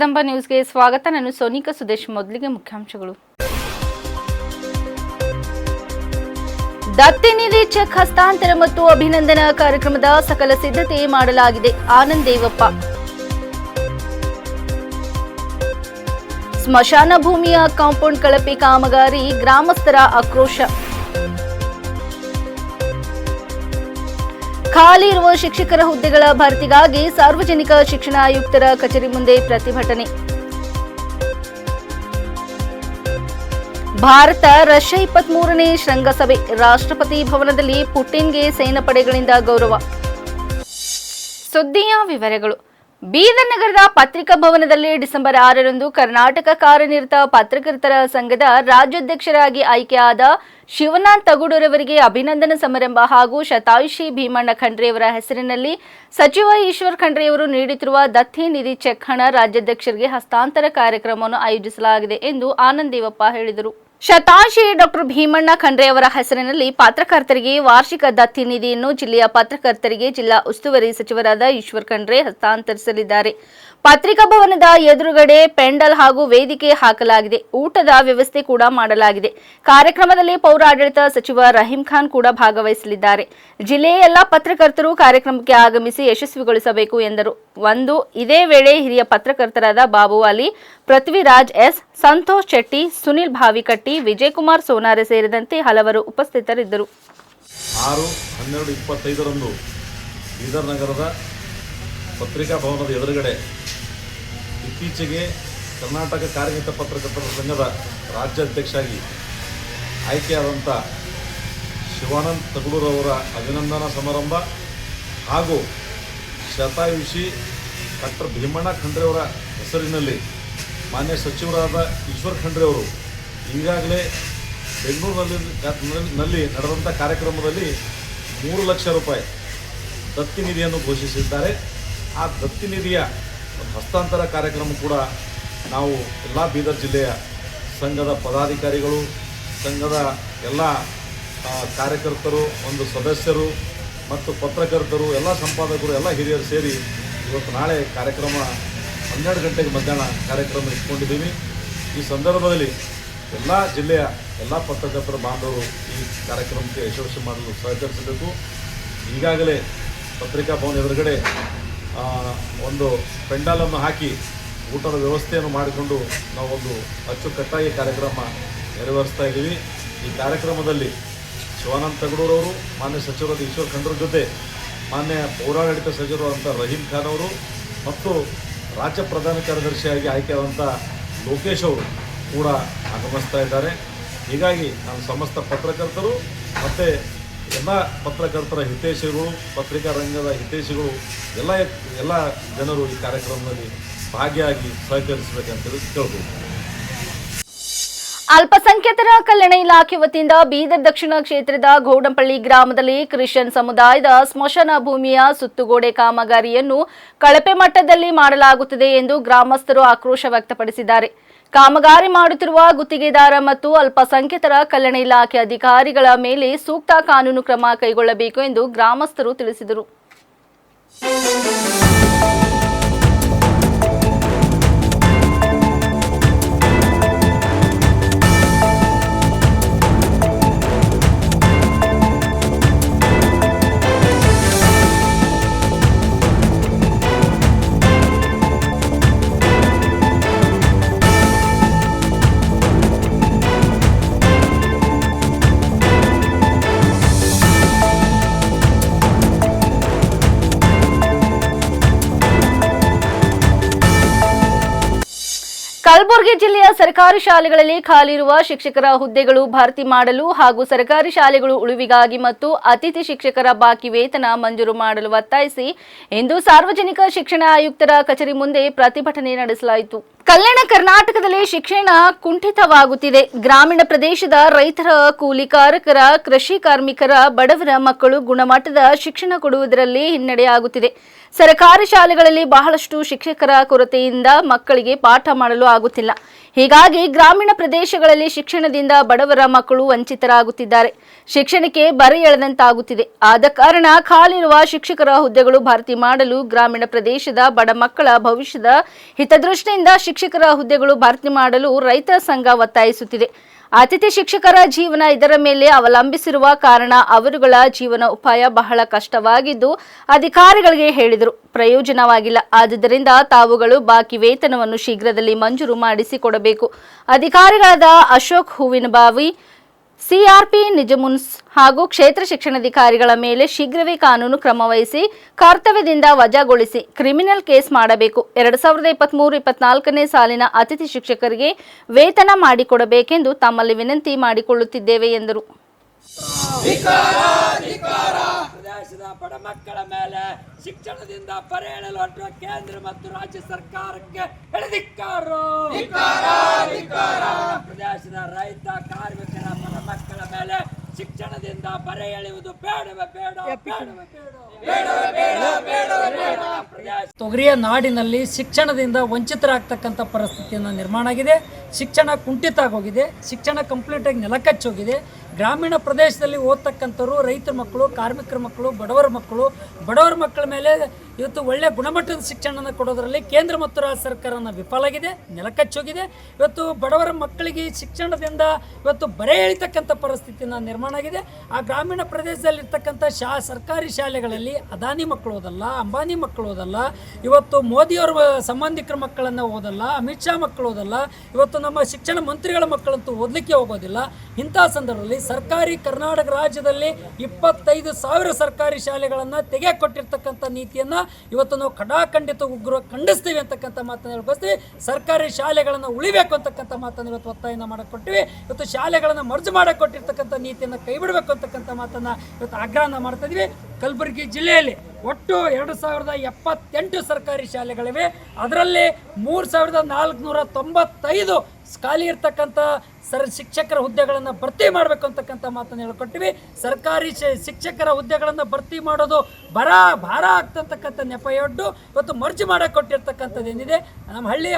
ಕದಂಬ ನ್ಯೂಸ್ಗೆ ಸ್ವಾಗತ. ನಾನು ಸೋನಿಕಾ ಸುದೇಶ್, ಮೊದಲಿಗೆ ಮುಖ್ಯಾಂಶಗಳು. ದತ್ತಿ ನಿಧಿ ಚೆಕ್ ಹಸ್ತಾಂತರ ಮತ್ತು ಅಭಿನಂದನಾ ಕಾರ್ಯಕ್ರಮದ ಸಕಲ ಸಿದ್ಧತೆ ಮಾಡಲಾಗಿದೆ ಆನಂದ್ ದೇವಪ್ಪ. ಸ್ಮಶಾನ ಭೂಮಿಯ ಕಾಂಪೌಂಡ್ ಕಳಪೆ ಕಾಮಗಾರಿ ಗ್ರಾಮಸ್ಥರ ಆಕ್ರೋಶ. ಖಾಲಿ ಇರುವ ಶಿಕ್ಷಕರ ಹುದ್ದೆಗಳ ಭರ್ತಿಗಾಗಿ ಸಾರ್ವಜನಿಕ ಶಿಕ್ಷಣ ಆಯುಕ್ತರ ಕಚೇರಿ ಮುಂದೆ ಪ್ರತಿಭಟನೆ. ಭಾರತ ರಷ್ಯಾ ಇಪ್ಪತ್ಮೂರನೇ ಶೃಂಗಸಭೆ. ರಾಷ್ಟ್ರಪತಿ ಭವನದಲ್ಲಿ ಪುಟಿನ್ಗೆ ಸೇನಾಪಡೆಗಳಿಂದ ಗೌರವ. ಸುದ್ದಿಯ ವಿವರಗಳು. ಬೀದರ್ ನಗರದ ಪತ್ರಿಕಾ ಭವನದಲ್ಲಿ ಡಿಸೆಂಬರ್ ಆರರಂದು ಕರ್ನಾಟಕ ಕಾರ್ಯನಿರತ ಪತ್ರಕರ್ತರ ಸಂಘದ ರಾಜ್ಯಾಧ್ಯಕ್ಷರಾಗಿ ಆಯ್ಕೆಯಾದ ಶಿವನಾಥ್ ತಗುಡೂರವರಿಗೆ ಅಭಿನಂದನ ಸಮಾರಂಭ ಹಾಗೂ ಶತಾಯುಷಿ ಭೀಮಣ್ಣ ಖಂಡ್ರೆಯವರ ಹೆಸರಿನಲ್ಲಿ ಸಚಿವ ಈಶ್ವರ್ ಖಂಡ್ರೆಯವರು ನೀಡುತ್ತಿರುವ ದತ್ತಿ ನಿಧಿ ಚೆಕ್ ಹಣ ರಾಜ್ಯಾಧ್ಯಕ್ಷರಿಗೆ ಹಸ್ತಾಂತರ ಕಾರ್ಯಕ್ರಮವನ್ನು ಆಯೋಜಿಸಲಾಗಿದೆ ಎಂದು ಆನಂದೇವಪ್ಪ ಹೇಳಿದರು. ಶತಾಶಿ ಡಾಕ್ಟರ್ ಭೀಮಣ್ಣ ಖಂಡ್ರೆಯವರ ಹೆಸರಿನಲ್ಲಿ ಪತ್ರಕರ್ತರಿಗೆ ವಾರ್ಷಿಕ ದತ್ತಿ ನಿಧಿಯನ್ನು ಜಿಲ್ಲೆಯ ಪತ್ರಕರ್ತರಿಗೆ ಜಿಲ್ಲಾ ಉಸ್ತುವಾರಿ ಸಚಿವರಾದ ಈಶ್ವರ್ ಖಂಡ್ರೆ ಹಸ್ತಾಂತರಿಸಲಿದ್ದಾರೆ. ಪತ್ರಿಕಾ ಭವನದ ಎದುರುಗಡೆ ಪೆಂಡಲ್ ಹಾಗೂ ವೇದಿಕೆ ಹಾಕಲಾಗಿದೆ. ಊಟದ ವ್ಯವಸ್ಥೆ ಕೂಡ ಮಾಡಲಾಗಿದೆ. ಕಾರ್ಯಕ್ರಮದಲ್ಲಿ ಪೌರಾಡಳಿತ ಸಚಿವ ರಹೀಂ ಖಾನ್ ಕೂಡ ಭಾಗವಹಿಸಲಿದ್ದಾರೆ. ಜಿಲ್ಲೆಯ ಎಲ್ಲಾ ಪತ್ರಕರ್ತರು ಕಾರ್ಯಕ್ರಮಕ್ಕೆ ಆಗಮಿಸಿ ಯಶಸ್ವಿಗೊಳಿಸಬೇಕು ಎಂದರು. ಒಂದು, ಇದೇ ವೇಳೆ ಹಿರಿಯ ಪತ್ರಕರ್ತರಾದ ಬಾಬು ಅಲಿ, ಪೃಥ್ವಿರಾಜ್ ಎಸ್, ಸಂತೋಷ್ ಶೆಟ್ಟಿ, ಸುನಿಲ್ ಭಾವಿಕಟ್ಟಿ, ವಿಜಯಕುಮಾರ್ ಸೋನಾರೆ ಸೇರಿದಂತೆ ಹಲವರು ಉಪಸ್ಥಿತರಿದ್ದರು. ಪತ್ರಿಕಾ ಭವನದ ಎದುರುಗಡೆ ಇತ್ತೀಚೆಗೆ ಕರ್ನಾಟಕ ಕಾರ್ಮಿಕ ಪತ್ರಕರ್ತರ ಸಂಘದ ರಾಜ್ಯಾಧ್ಯಕ್ಷರಾಗಿ ಆಯ್ಕೆಯಾದಂಥ ಶಿವಾನಂದ್ ತಗಡೂರವರ ಅಭಿನಂದನಾ ಸಮಾರಂಭ ಹಾಗೂ ಶತಾಯುಷಿ ಡಾಕ್ಟರ್ ಭೀಮಣ್ಣ ಖಂಡ್ರೆಯವರ ಹೆಸರಿನಲ್ಲಿ ಮಾನ್ಯ ಸಚಿವರಾದ ಈಶ್ವರ್ ಖಂಡ್ರೆಯವರು ಈಗಾಗಲೇ ಬೆಂಗಳೂರಿನಲ್ಲಿ ನಲ್ಲಿ ನಡೆದಂಥ ಕಾರ್ಯಕ್ರಮದಲ್ಲಿ ಮೂರು ಲಕ್ಷ ರೂಪಾಯಿ ದತ್ತಿ ನಿಧಿಯನ್ನು ಘೋಷಿಸಿದ್ದಾರೆ. ಆ ದತ್ತಿ ನಿಧಿಯ ಹಸ್ತಾಂತರ ಕಾರ್ಯಕ್ರಮ ಕೂಡ ನಾವು ಎಲ್ಲ ಬೀದರ್ ಜಿಲ್ಲೆಯ ಸಂಘದ ಪದಾಧಿಕಾರಿಗಳು, ಸಂಘದ ಎಲ್ಲ ಕಾರ್ಯಕರ್ತರು, ಒಂದು ಸದಸ್ಯರು ಮತ್ತು ಪತ್ರಕರ್ತರು, ಎಲ್ಲ ಸಂಪಾದಕರು, ಎಲ್ಲ ಹಿರಿಯರು ಸೇರಿ ಇವತ್ತು ನಾಳೆ ಕಾರ್ಯಕ್ರಮ ಹನ್ನೆರಡು ಗಂಟೆಗೆ ಮಧ್ಯಾಹ್ನ ಕಾರ್ಯಕ್ರಮ ಇಟ್ಕೊಂಡಿದ್ದೀವಿ. ಈ ಸಂದರ್ಭದಲ್ಲಿ ಎಲ್ಲ ಜಿಲ್ಲೆಯ ಎಲ್ಲ ಪತ್ರಕರ್ತರ ಬಾಂಧವರು ಈ ಕಾರ್ಯಕ್ರಮಕ್ಕೆ ಯಶಸ್ವಿ ಮಾಡಲು ಸಹಕರಿಸಬೇಕು. ಈಗಾಗಲೇ ಪತ್ರಿಕಾ ಭವನ ಎದುರುಗಡೆ ಒಂದು ಪೆಂಡಾಲನ್ನು ಹಾಕಿ ಊಟದ ವ್ಯವಸ್ಥೆಯನ್ನು ಮಾಡಿಕೊಂಡು ನಾವು ಒಂದು ಅಚ್ಚುಕಟ್ಟಾಗಿ ಕಾರ್ಯಕ್ರಮ ನೆರವೇರಿಸ್ತಾ ಇದ್ದೀವಿ. ಈ ಕಾರ್ಯಕ್ರಮದಲ್ಲಿ ಶಿವಾನಂದ ತಗಡೂರವರು, ಮಾನ್ಯ ಸಚಿವರಾದ ಈಶ್ವರ್ ಖಂಡ್ರ ಜೊತೆ ಮಾನ್ಯ ಪೌರಾಡಳಿತ ಸಚಿವರಾದಂಥ ರಹೀಂ ಖಾನ್ ಅವರು ಮತ್ತು ರಾಜ್ಯ ಪ್ರಧಾನ ಕಾರ್ಯದರ್ಶಿಯಾಗಿ ಆಯ್ಕೆಯಾದಂಥ ಲೋಕೇಶ್ ಅವರು ಕೂಡ ಆಗಮಿಸ್ತಾ ಇದ್ದಾರೆ. ಹೀಗಾಗಿ ನಮ್ಮ ಸಮಸ್ತ ಪತ್ರಕರ್ತರು ಮತ್ತು ಎಲ್ಲ ಪತ್ರಕರ್ತರ ಹಿತೈಷಿಗಳು, ಪತ್ರಿಕಾ ರಂಗದ ಹಿತೈಷಿಗಳು, ಎಲ್ಲ ಎಲ್ಲ ಜನರು ಈ ಕಾರ್ಯಕ್ರಮದಲ್ಲಿ ಭಾಗಿಯಾಗಿ ಸಹಕರಿಸಬೇಕಂತೇಳಿ ಕೇಳ್ಬೋದು ಅಲ್ಪಸಂಖ್ಯಾತರ ಕಲ್ಯಾಣ ಇಲಾಖೆ ವತಿಯಿಂದ ಬೀದರ್ ದಕ್ಷಿಣ ಕ್ಷೇತ್ರದ ಗೌಡಂಪಳ್ಳಿ ಗ್ರಾಮದಲ್ಲಿ ಕ್ರಿಶ್ಚಿಯನ್ ಸಮುದಾಯದ ಸ್ಮಶಾನ ಭೂಮಿಯ ಸುತ್ತುಗೋಡೆ ಕಾಮಗಾರಿಯನ್ನು ಕಳಪೆ ಮಟ್ಟದಲ್ಲಿ ಮಾಡಲಾಗುತ್ತಿದೆ ಎಂದು ಗ್ರಾಮಸ್ಥರು ಆಕ್ರೋಶ ವ್ಯಕ್ತಪಡಿಸಿದ್ದಾರೆ. ಕಾಮಗಾರಿ ಮಾಡುತ್ತಿರುವ ಗುತ್ತಿಗೆದಾರ ಮತ್ತು ಅಲ್ಪಸಂಖ್ಯಾತರ ಕಲ್ಯಾಣ ಇಲಾಖೆ ಅಧಿಕಾರಿಗಳ ಮೇಲೆ ಸೂಕ್ತ ಕಾನೂನು ಕ್ರಮ ಕೈಗೊಳ್ಳಬೇಕು ಎಂದು ಗ್ರಾಮಸ್ಥರು ತಿಳಿಸಿದರು. ಕಲಬುರಗಿ ಜಿಲ್ಲೆಯ ಸರ್ಕಾರಿ ಶಾಲೆಗಳಲ್ಲಿ ಖಾಲಿ ಇರುವ ಶಿಕ್ಷಕರ ಹುದ್ದೆಗಳು ಭರ್ತಿ ಮಾಡಲು ಹಾಗೂ ಸರ್ಕಾರಿ ಶಾಲೆಗಳು ಉಳಿವಿಗಾಗಿ ಮತ್ತು ಅತಿಥಿ ಶಿಕ್ಷಕರ ಬಾಕಿ ವೇತನ ಮಂಜೂರು ಮಾಡಲು ಒತ್ತಾಯಿಸಿ ಇಂದು ಸಾರ್ವಜನಿಕ ಶಿಕ್ಷಣ ಆಯುಕ್ತರ ಕಚೇರಿ ಮುಂದೆ ಪ್ರತಿಭಟನೆ ನಡೆಸಲಾಯಿತು. ಕಲ್ಯಾಣ ಕರ್ನಾಟಕದಲ್ಲಿ ಶಿಕ್ಷಣ ಕುಂಠಿತವಾಗುತ್ತಿದೆ. ಗ್ರಾಮೀಣ ಪ್ರದೇಶದ ರೈತರ ಕೂಲಿ ಕೂಲಿಕಾರಕರ ಕೃಷಿ ಕಾರ್ಮಿಕರ, ಬಡವರ ಮಕ್ಕಳು ಗುಣಮಟ್ಟದ ಶಿಕ್ಷಣ ಕೊಡುವುದರಲ್ಲಿ ಹಿನ್ನಡೆಯಾಗುತ್ತಿದೆ. ಸರ್ಕಾರಿ ಶಾಲೆಗಳಲ್ಲಿ ಬಹಳಷ್ಟು ಶಿಕ್ಷಕರ ಕೊರತೆಯಿಂದ ಮಕ್ಕಳಿಗೆ ಪಾಠ ಮಾಡಲು ಆಗುತ್ತಿಲ್ಲ. ಹೀಗಾಗಿ ಗ್ರಾಮೀಣ ಪ್ರದೇಶಗಳಲ್ಲಿ ಶಿಕ್ಷಣದಿಂದ ಬಡವರ ಮಕ್ಕಳು ವಂಚಿತರಾಗುತ್ತಿದ್ದಾರೆ. ಶಿಕ್ಷಣಕ್ಕೆ ಬರ ಎಳೆದಂತಾಗುತ್ತಿದೆ. ಆದ ಕಾರಣ ಖಾಲಿರುವ ಶಿಕ್ಷಕರ ಹುದ್ದೆಗಳು ಭರ್ತಿ ಮಾಡಲು ಗ್ರಾಮೀಣ ಪ್ರದೇಶದ ಬಡ ಮಕ್ಕಳ ಭವಿಷ್ಯದ ಹಿತದೃಷ್ಟಿಯಿಂದ ಶಿಕ್ಷಕರ ಹುದ್ದೆಗಳು ಭರ್ತಿ ಮಾಡಲು ರೈತ ಸಂಘ ಒತ್ತಾಯಿಸುತ್ತಿದೆ. ಅತಿಥಿ ಶಿಕ್ಷಕರ ಜೀವನ ಇದರ ಮೇಲೆ ಅವಲಂಬಿಸಿರುವ ಕಾರಣ ಅವರುಗಳ ಜೀವನ ಉಪಾಯ ಬಹಳ ಕಷ್ಟವಾಗಿದ್ದು ಅಧಿಕಾರಿಗಳಿಗೆ ಹೇಳಿದರು. ಪ್ರಯೋಜನವಾಗಿಲ್ಲ. ಆದುದರಿಂದ ತಾವುಗಳು ಬಾಕಿ ವೇತನವನ್ನು ಶೀಘ್ರದಲ್ಲಿ ಮಂಜೂರು ಮಾಡಿಸಿಕೊಡಬೇಕು. ಅಧಿಕಾರಿಗಳಾದ ಅಶೋಕ್ ಹೂವಿನಬಾವಿ ಸಿಆರ್ಪಿ, ನಿಜಮುನ್ಸ್ ಹಾಗೂ ಕ್ಷೇತ್ರ ಶಿಕ್ಷಣಾಧಿಕಾರಿಗಳ ಮೇಲೆ ಶೀಘ್ರವೇ ಕಾನೂನು ಕ್ರಮ ವಹಿಸಿ ಕರ್ತವ್ಯದಿಂದ ವಜಾಗೊಳಿಸಿ ಕ್ರಿಮಿನಲ್ ಕೇಸ್ ಮಾಡಬೇಕು. ಎರಡು ಸಾವಿರದ ಇಪ್ಪತ್ಮೂರು, ಇಪ್ಪತ್ನಾಲ್ಕನೇ ಸಾಲಿನ ಅತಿಥಿ ಶಿಕ್ಷಕರಿಗೆ ವೇತನ ಮಾಡಿಕೊಡಬೇಕೆಂದು ತಮ್ಮಲ್ಲಿ ವಿನಂತಿ ಮಾಡಿಕೊಳ್ಳುತ್ತಿದ್ದೇವೆ ಎಂದರು. ಪ್ರದೇಶದ ಬಡ ಮಕ್ಕಳ ಮೇಲೆ ಶಿಕ್ಷಣದಿಂದ ಪರೇಳಲು ಹೊರಟ ಕೇಂದ್ರ ಮತ್ತು ರಾಜ್ಯ ಸರ್ಕಾರಕ್ಕೆ ಎಳೆದಿಕ್ಕಾರು ಪ್ರದೇಶದ ರೈತ ಕಾರ್ಮಿಕರ ಬಡ ಮಕ್ಕಳ ಮೇಲೆ ಶಿಕ್ಷಣದಿಂದ ಬರೆ ಎಳೆಯುವುದು ಬೇಡವೇ ಬೇಡ. ಬೇಡವೇ ಬೇಡ ಪ್ರದೇಶ ತೊಗರಿಯ ನಾಡಿನಲ್ಲಿ ಶಿಕ್ಷಣದಿಂದ ವಂಚಿತರಾಗ್ತಕ್ಕಂಥ ಪರಿಸ್ಥಿತಿಯನ್ನು ನಿರ್ಮಾಣ ಆಗಿದೆ. ಶಿಕ್ಷಣ ಕುಂಠಿತ ಆಗೋಗಿದೆ ಶಿಕ್ಷಣ ಕಂಪ್ಲೀಟಾಗಿ ನೆಲಕಚ್ಚೋಗಿದೆ. ಗ್ರಾಮೀಣ ಪ್ರದೇಶದಲ್ಲಿ ಓದ್ತಕ್ಕಂಥವ್ರು, ರೈತರ ಮಕ್ಕಳು, ಕಾರ್ಮಿಕರ ಮಕ್ಕಳು, ಬಡವರ ಮಕ್ಕಳು, ಬಡವರ ಮಕ್ಕಳ ಮೇಲೆ ಇವತ್ತು ಒಳ್ಳೆಯ ಗುಣಮಟ್ಟದ ಶಿಕ್ಷಣನ ಕೊಡೋದರಲ್ಲಿ ಕೇಂದ್ರ ಮತ್ತು ರಾಜ್ಯ ಸರ್ಕಾರನ ವಿಫಲಾಗಿದೆ ನೆಲಕಚ್ಚೋಗಿದೆ. ಇವತ್ತು ಬಡವರ ಮಕ್ಕಳಿಗೆ ಶಿಕ್ಷಣದಿಂದ ಇವತ್ತು ಬರೆ ಎಳಿತಕ್ಕಂಥ ಪರಿಸ್ಥಿತಿನ ನಿರ್ಮಾಣ ಆಗಿದೆ. ಆ ಗ್ರಾಮೀಣ ಪ್ರದೇಶದಲ್ಲಿರ್ತಕ್ಕಂಥ ಶಾ, ಸರ್ಕಾರಿ ಶಾಲೆಗಳಲ್ಲಿ ಅದಾನಿ ಮಕ್ಕಳು ಓದಲ್ಲ, ಅಂಬಾನಿ ಮಕ್ಕಳು ಓದಲ್ಲ, ಇವತ್ತು ಮೋದಿಯವರ ಸಂಬಂಧಿಕರ ಮಕ್ಕಳನ್ನು ಓದಲ್ಲ, ಅಮಿತ್ ಶಾ ಮಕ್ಕಳು ಓದಲ್ಲ, ಇವತ್ತು ನಮ್ಮ ಶಿಕ್ಷಣ ಮಂತ್ರಿಗಳ ಮಕ್ಕಳಂತೂ ಓದಲಿಕ್ಕೆ ಹೋಗೋದಿಲ್ಲ. ಇಂಥ ಸಂದರ್ಭದಲ್ಲಿ ಸರ್ಕಾರಿ ಕರ್ನಾಟಕ ರಾಜ್ಯದಲ್ಲಿ ಇಪ್ಪತ್ತೈದು ಸಾವಿರ ಸರ್ಕಾರಿ ಶಾಲೆಗಳನ್ನು ತೆಗೆದುಕೊಟ್ಟಿರ್ತಕ್ಕಂಥ ನೀತಿಯನ್ನು ಇವತ್ತು ನಾವು ಖಡಾಖಂಡಿತ ಉಗ್ರ ಖಂಡಿಸ್ತೀವಿ ಅಂತಕ್ಕಂಥ ಮಾತನ್ನು ಹೇಳ್ಕೊಳ್ತೀವಿ. ಸರ್ಕಾರಿ ಶಾಲೆಗಳನ್ನು ಉಳಿಬೇಕು ಅಂತಕ್ಕಂಥ ಮಾತನ್ನು ಇವತ್ತು ಒತ್ತಾಯನ ಮಾಡಿಕೊಟ್ಟಿವಿ. ಕೊಟ್ಟಿವಿ ಇವತ್ತು ಶಾಲೆಗಳನ್ನು ಮರ್ಜು ಮಾಡಿಕೊಟ್ಟಿರ್ತಕ್ಕಂಥ ಕೊಟ್ಟಿರ್ತಕ್ಕಂಥ ನೀತಿಯನ್ನು ಕೈ ಬಿಡಬೇಕು ಅಂತಕ್ಕಂಥ ಮಾತನ್ನು ಇವತ್ತು ಆಗ್ರಹನ ಮಾಡ್ತಾ ಕಲಬುರಗಿ ಜಿಲ್ಲೆಯಲ್ಲಿ ಒಟ್ಟು ಎರಡು ಸಾವಿರದ ಎಪ್ಪತ್ತೆಂಟು ಸರ್ಕಾರಿ ಶಾಲೆಗಳಿವೆ. ಅದರಲ್ಲಿ ಮೂರು ಸಾವಿರದ ನಾಲ್ಕುನೂರ ತೊಂಬತ್ತೈದು ಖಾಲಿ ಇರ್ತಕ್ಕಂಥ ಸರ್ ಶಿಕ್ಷಕರ ಹುದ್ದೆಗಳನ್ನು ಭರ್ತಿ ಮಾಡಬೇಕು ಅಂತಕ್ಕಂಥ ಮಾತನ್ನು ಹೇಳ್ಕೊಟ್ಟಿವಿ. ಸರ್ಕಾರಿ ಶಿಕ್ಷಕರ ಹುದ್ದೆಗಳನ್ನು ಭರ್ತಿ ಮಾಡೋದು ಬರ ಭಾರ ಆಗ್ತಕ್ಕಂಥ ನೆಪಯೊಡ್ಡು ಇವತ್ತು ಮರ್ಜಿ ಮಾಡಕ್ಕೆ ಕೊಟ್ಟಿರ್ತಕ್ಕಂಥದ್ದು ಏನಿದೆ? ನಮ್ಮ ಹಳ್ಳಿ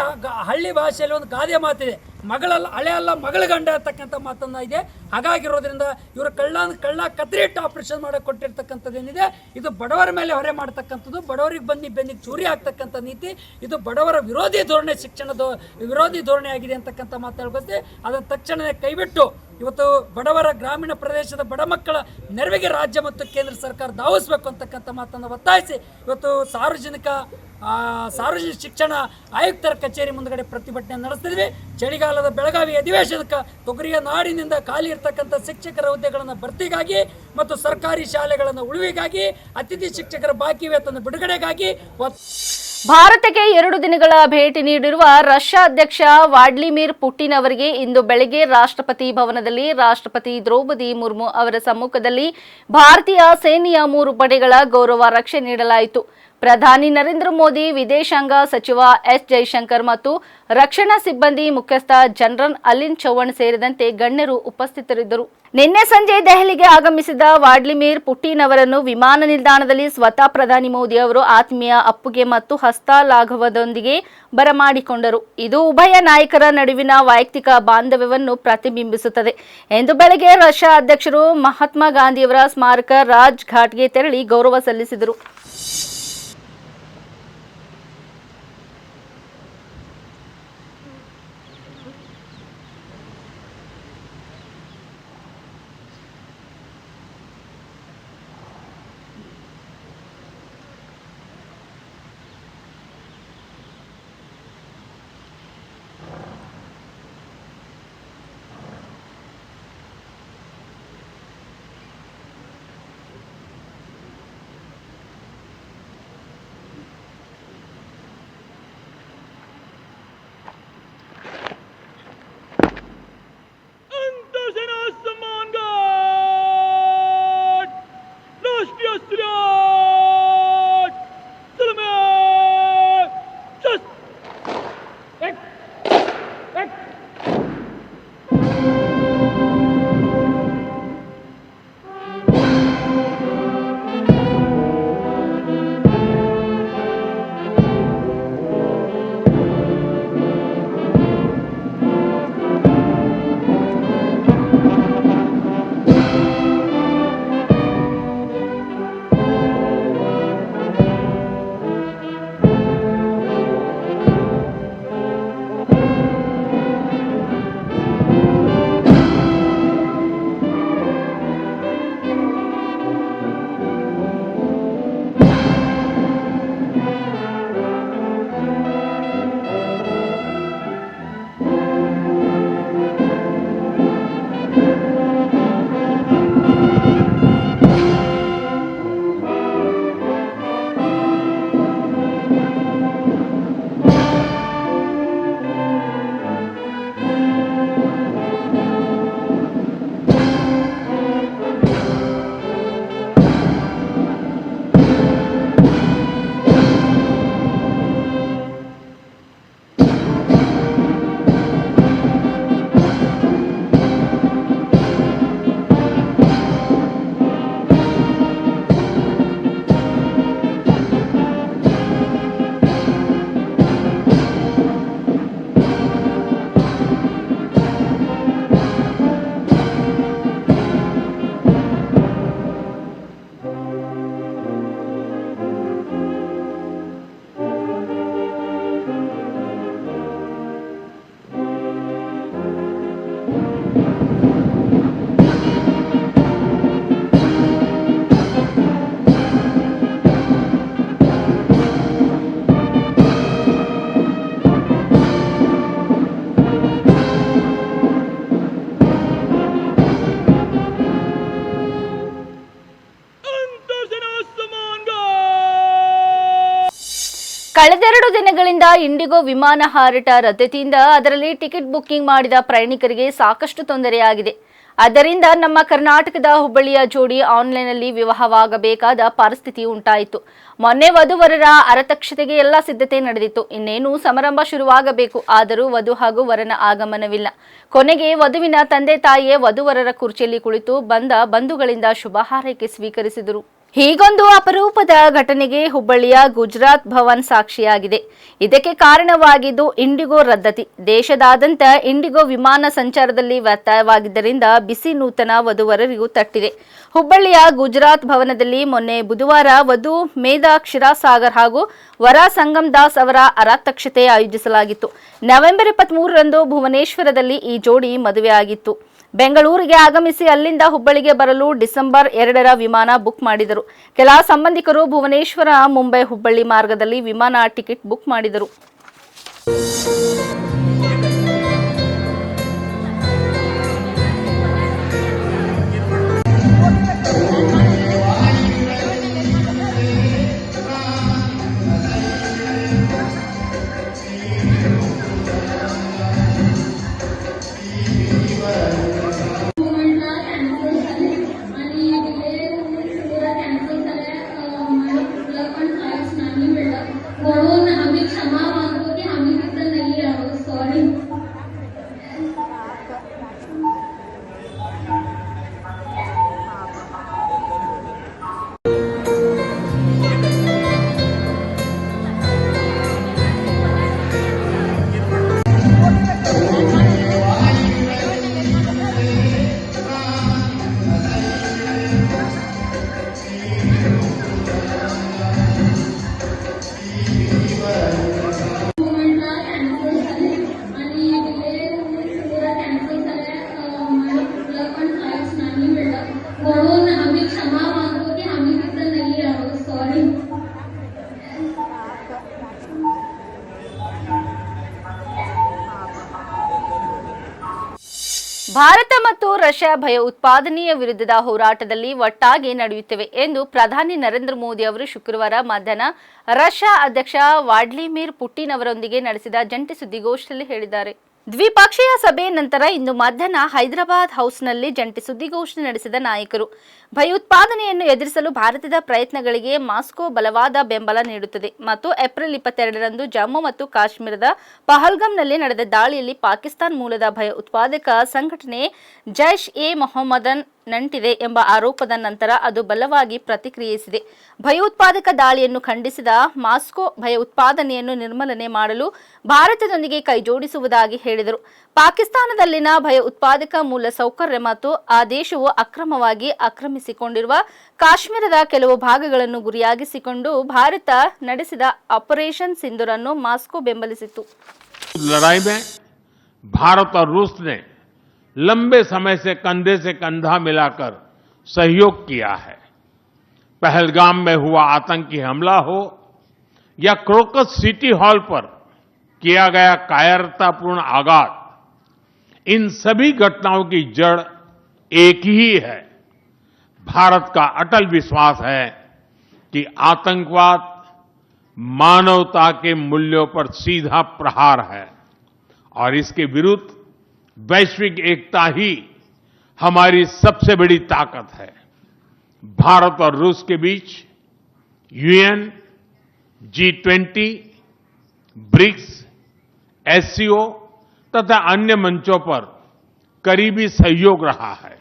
ಹಳ್ಳಿ ಭಾಷೆಯಲ್ಲಿ ಒಂದು ಗಾದೆ ಮಾತಿದೆ. ಮಗಳಲ್ಲ, ಹಳೆ ಅಲ್ಲ, ಮಗಳ ಗಂಡ ಅಂತಕ್ಕಂಥ ಮಾತನ್ನ ಇದೆ. ಹಾಗಾಗಿರೋದ್ರಿಂದ ಇವರು ಕಳ್ಳ ಕಳ್ಳ ಕತ್ರಿಟ್ಟು ಆಪರೇಷನ್ ಮಾಡೋಕೆ ಕೊಟ್ಟಿರ್ತಕ್ಕಂಥದ್ದು ಏನಿದೆ? ಇದು ಬಡವರ ಮೇಲೆ ಹೊರೆ ಮಾಡ್ತಕ್ಕಂಥದ್ದು. ಬಡವರಿಗೆ ಬನ್ನಿ, ಬೆನ್ನಿಗೆ ಚೂರಿ ಆಗ್ತಕ್ಕಂಥ ನೀತಿ. ಇದು ಬಡವರ ವಿರೋಧಿ ಧೋರಣೆ, ಶಿಕ್ಷಣದ ವಿರೋಧಿ ಧೋರಣೆ ಆಗಿದೆ ಅಂತಕ್ಕಂಥ ಮಾತಾಡ್ಬೋದು ಅದನ್ನು ತಕ್ಷಣವೇ ಕೈಬಿಟ್ಟು ಇವತ್ತು ಬಡವರ ಗ್ರಾಮೀಣ ಪ್ರದೇಶದ ಬಡ ಮಕ್ಕಳ ನೆರವಿಗೆ ರಾಜ್ಯ ಮತ್ತು ಕೇಂದ್ರ ಸರ್ಕಾರ ಧಾವಿಸ್ಬೇಕು ಅಂತಕ್ಕಂಥ ಮಾತನ್ನು ಒತ್ತಾಯಿಸಿ ಇವತ್ತು ಸಾರ್ವಜನಿಕ ಸಾರ್ವಜನಿಕ ಶಿಕ್ಷಣ ಆಯುಕ್ತರ ಕಚೇರಿ ಮುಂದಗಡೆ ಪ್ರತಿಭಟನೆ ನಡೆಸ್ತಿದ್ವಿ. ಚಳಿಗಾಲದ ಬೆಳಗಾವಿ ಅಧಿವೇಶನಕ್ಕೆ ತೊಗರಿಯ ನಾಡಿನಿಂದ ಖಾಲಿ ಇರ್ತಕ್ಕಂಥ ಶಿಕ್ಷಕರ ಹುದ್ದೆಗಳನ್ನು ಭರ್ತಿಗಾಗಿ ಮತ್ತು ಸರ್ಕಾರಿ ಶಾಲೆಗಳನ್ನು ಉಳಿವಿಗಾಗಿ, ಅತಿಥಿ ಶಿಕ್ಷಕರ ಬಾಕಿ ವೇತನ ಬಿಡುಗಡೆಗಾಗಿ ಭಾರತಕ್ಕೆ ಎರಡು ದಿನಗಳ ಭೇಟಿ ನೀಡಿರುವ ರಷ್ಯಾ ಅಧ್ಯಕ್ಷ ವಾಡ್ಲಿಮಿರ್ ಪುಟಿನ್ ಅವರಿಗೆ ಇಂದು ಬೆಳಗ್ಗೆ ರಾಷ್ಟ್ರಪತಿ ಭವನದಲ್ಲಿ ರಾಷ್ಟ್ರಪತಿ ದ್ರೌಪದಿ ಮುರ್ಮು ಅವರ ಸಮ್ಮುಖದಲ್ಲಿ ಭಾರತೀಯ ಸೇನೆಯ ಮೂರು ಪಡೆಗಳ ಗೌರವ ರಕ್ಷೆ ನೀಡಲಾಯಿತು. ಪ್ರಧಾನಿ ನರೇಂದ್ರ ಮೋದಿ, ವಿದೇಶಾಂಗ ಸಚಿವ ಎಸ್ ಜೈಶಂಕರ್ ಮತ್ತು ರಕ್ಷಣಾ ಸಿಬ್ಬಂದಿ ಮುಖ್ಯಸ್ಥ ಜನರಲ್ ಅಲಿನ್ ಚೌಹಾಣ್ ಸೇರಿದಂತೆ ಗಣ್ಯರು ಉಪಸ್ಥಿತರಿದ್ದರು. ನಿನ್ನೆ ಸಂಜೆ ದೆಹಲಿಗೆ ಆಗಮಿಸಿದ ವಾಡ್ಲಿಮಿರ್ ಪುಟಿನ್ ಅವರನ್ನು ವಿಮಾನ ನಿಲ್ದಾಣದಲ್ಲಿ ಸ್ವತಃ ಪ್ರಧಾನಿ ಮೋದಿ ಅವರು ಆತ್ಮೀಯ ಅಪ್ಪುಗೆ ಮತ್ತು ಹಸ್ತಲಾಘವದೊಂದಿಗೆ ಬರಮಾಡಿಕೊಂಡರು. ಇದು ಉಭಯ ನಾಯಕರ ನಡುವಿನ ವೈಯಕ್ತಿಕ ಬಾಂಧವ್ಯವನ್ನು ಪ್ರತಿಬಿಂಬಿಸುತ್ತದೆ. ಎಂದು ಬೆಳಗ್ಗೆ ರಷ್ಯಾ ಅಧ್ಯಕ್ಷರು ಮಹಾತ್ಮ ಗಾಂಧಿಯವರ ಸ್ಮಾರಕ ರಾಜ್ ಘಾಟ್ಗೆ ತೆರಳಿ ಗೌರವ ಸಲ್ಲಿಸಿದರು. ಕಳೆದೆರಡು ದಿನಗಳಿಂದ ಇಂಡಿಗೋ ವಿಮಾನ ಹಾರಾಟ ರದ್ದತಿಯಿಂದ ಅದರಲ್ಲಿ ಟಿಕೆಟ್ ಬುಕ್ಕಿಂಗ್ ಮಾಡಿದ ಪ್ರಯಾಣಿಕರಿಗೆ ಸಾಕಷ್ಟು ತೊಂದರೆಯಾಗಿದೆ. ಅದರಿಂದ ನಮ್ಮ ಕರ್ನಾಟಕದ ಹುಬ್ಬಳ್ಳಿಯ ಜೋಡಿ ಆನ್ಲೈನ್ನಲ್ಲಿ ವಿವಾಹವಾಗಬೇಕಾದ ಪರಿಸ್ಥಿತಿ ಉಂಟಾಯಿತು. ಮೊನ್ನೆ ವಧುವರರ ಅರತಕ್ಷತೆಗೆ ಎಲ್ಲ ಸಿದ್ಧತೆ ನಡೆದಿತ್ತು. ಇನ್ನೇನು ಸಮಾರಂಭ ಶುರುವಾಗಬೇಕು. ಆದರೂ ವಧು ಹಾಗೂ ವರನ ಆಗಮನವಿಲ್ಲ. ಕೊನೆಗೆ ವಧುವಿನ ತಂದೆ ತಾಯಿಯೇ ವಧುವರರ ಕುರ್ಚಿಯಲ್ಲಿ ಕುಳಿತು ಬಂದ ಬಂಧುಗಳಿಂದ ಶುಭ ಹಾರೈಕೆ ಸ್ವೀಕರಿಸಿದರು. ಹೀಗೊಂದು ಅಪರೂಪದ ಘಟನೆಗೆ ಹುಬ್ಬಳ್ಳಿಯ ಗುಜರಾತ್ ಭವನ್ ಸಾಕ್ಷಿಯಾಗಿದೆ. ಇದಕ್ಕೆ ಕಾರಣವಾಗಿದ್ದು ಇಂಡಿಗೋ ರದ್ದತಿ. ದೇಶದಾದ್ಯಂತ ಇಂಡಿಗೋ ವಿಮಾನ ಸಂಚಾರದಲ್ಲಿ ವ್ಯತ್ಯಯವಾಗಿದ್ದರಿಂದ ಬಿಸಿ ನೂತನ ವಧುವರರಿಗೂ ತಟ್ಟಿದೆ. ಹುಬ್ಬಳ್ಳಿಯ ಗುಜರಾತ್ ಭವನದಲ್ಲಿ ಮೊನ್ನೆ ಬುಧವಾರ ವಧು ಮೇಧಾ ಕ್ಷೀರಾಸಾಗರ್ ಹಾಗೂ ವರ ಸಂಗಮ್ ದಾಸ್ ಅವರ ಅರಾತಕ್ಷತೆ ಆಯೋಜಿಸಲಾಗಿತ್ತು. ನವೆಂಬರ್ ಇಪ್ಪತ್ಮೂರರಂದು ಭುವನೇಶ್ವರದಲ್ಲಿ ಈ ಜೋಡಿ ಮದುವೆಯಾಗಿತ್ತು. ಬೆಂಗಳೂರಿಗೆ ಆಗಮಿಸಿ ಅಲ್ಲಿಂದ ಹುಬ್ಬಳ್ಳಿಗೆ ಬರಲು ಡಿಸೆಂಬರ್ ಎರಡರ ವಿಮಾನ ಬುಕ್ ಮಾಡಿದರು. ಕೆಲ ಸಂಬಂಧಿಕರು ಭುವನೇಶ್ವರ, ಮುಂಬೈ, ಹುಬ್ಬಳ್ಳಿ ಮಾರ್ಗದಲ್ಲಿ ವಿಮಾನ ಟಿಕೆಟ್ ಬುಕ್ ಮಾಡಿದರು. ರಷ್ಯಾ ಭಯ ಉತ್ಪಾದನೆಯ ವಿರುದ್ಧದ ಹೋರಾಟದಲ್ಲಿ ಒಟ್ಟಾಗಿ ನಡೆಯುತ್ತವೆ ಎಂದು ಪ್ರಧಾನಿ ನರೇಂದ್ರ ಮೋದಿ ಅವರು ಶುಕ್ರವಾರ ಮಧ್ಯಾಹ್ನ ರಷ್ಯಾ ಅಧ್ಯಕ್ಷ ವಾಡ್ಲಿಮಿರ್ ಪುಟಿನ್ ಅವರೊಂದಿಗೆ ನಡೆಸಿದ ಜಂಟಿ ಸುದ್ದಿಗೋಷ್ಠಿಯಲ್ಲಿ ಹೇಳಿದ್ದಾರೆ. ದ್ವಿಪಕ್ಷೀಯ ಸಭೆ ನಂತರ ಇಂದು ಮಧ್ಯಾಹ್ನ ಹೈದರಾಬಾದ್ ಹೌಸ್ನಲ್ಲಿ ಜಂಟಿ ಸುದ್ದಿಗೋಷ್ಠಿ ನಡೆಸಿದ ನಾಯಕರು. ಭಯೋತ್ಪಾದನೆಯನ್ನು ಎದುರಿಸಲು ಭಾರತದ ಪ್ರಯತ್ನಗಳಿಗೆ ಮಾಸ್ಕೋ ಬಲವಾದ ಬೆಂಬಲ ನೀಡುತ್ತದೆ. ಮತ್ತು ಏಪ್ರಿಲ್ ಇಪ್ಪತ್ತೆರಡರಂದು ಜಮ್ಮು ಮತ್ತು ಕಾಶ್ಮೀರದ ಪಹಲ್ಗಂನಲ್ಲಿ ನಡೆದ ದಾಳಿಯಲ್ಲಿ ಪಾಕಿಸ್ತಾನ್ ಮೂಲದ ಭಯೋತ್ಪಾದಕ ಸಂಘಟನೆ ಜೈಷ್ ಎ ಮೊಹಮ್ಮದನ್ ನಂಟಿದೆ ಎಂಬ ಆರೋಪದ ನಂತರ ಅದು ಬಲವಾಗಿ ಪ್ರತಿಕ್ರಿಯಿಸಿದೆ. ಭಯೋತ್ಪಾದಕ ದಾಳಿಯನ್ನು ಖಂಡಿಸಿದ ಮಾಸ್ಕೋ ಭಯೋತ್ಪಾದನೆಯನ್ನು ನಿರ್ಮೂಲನೆ ಮಾಡಲು ಭಾರತದೊಂದಿಗೆ ಕೈಜೋಡಿಸುವುದಾಗಿ ಹೇಳಿದರು. ಪಾಕಿಸ್ತಾನದಲ್ಲಿನ ಭಯೋತ್ಪಾದಕ ಮೂಲ ಸೌಕರ್ಯ ಮತ್ತು ಆ ದೇಶವು ಅಕ್ರಮವಾಗಿ ಆಕ್ರಮಿಸಿಕೊಂಡಿರುವ ಕಾಶ್ಮೀರದ ಕೆಲವು ಭಾಗಗಳನ್ನು ಗುರಿಯಾಗಿಸಿಕೊಂಡು ಭಾರತ ನಡೆಸಿದ ಆಪರೇಷನ್ ಸಿಂಧುರನ್ನು ಮಾಸ್ಕೋ ಬೆಂಬಲಿಸಿತು ಭಾರತ ರೂಸ್ನೇ लंबे समय से कंधे से कंधा मिलाकर सहयोग किया है। पहलगाम में हुआ आतंकी हमला हो या क्रोकस सिटी हॉल पर किया गया कायरतापूर्ण आघात, इन सभी घटनाओं की जड़ एक ही है। भारत का अटल विश्वास है कि आतंकवाद मानवता के मूल्यों पर सीधा प्रहार है और इसके विरुद्ध वैश्विक एकता ही हमारी सबसे बड़ी ताकत है। भारत और रूस के बीच UN, G twenty, BRICS, SCO तथा अन्य मंचों पर करीबी सहयोग रहा है।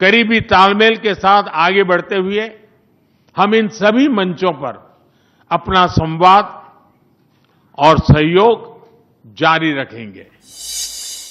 करीबी तालमेल के साथ आगे बढ़ते हुए हम इन सभी मंचों पर अपना संवाद और सहयोग जारी रखेंगे।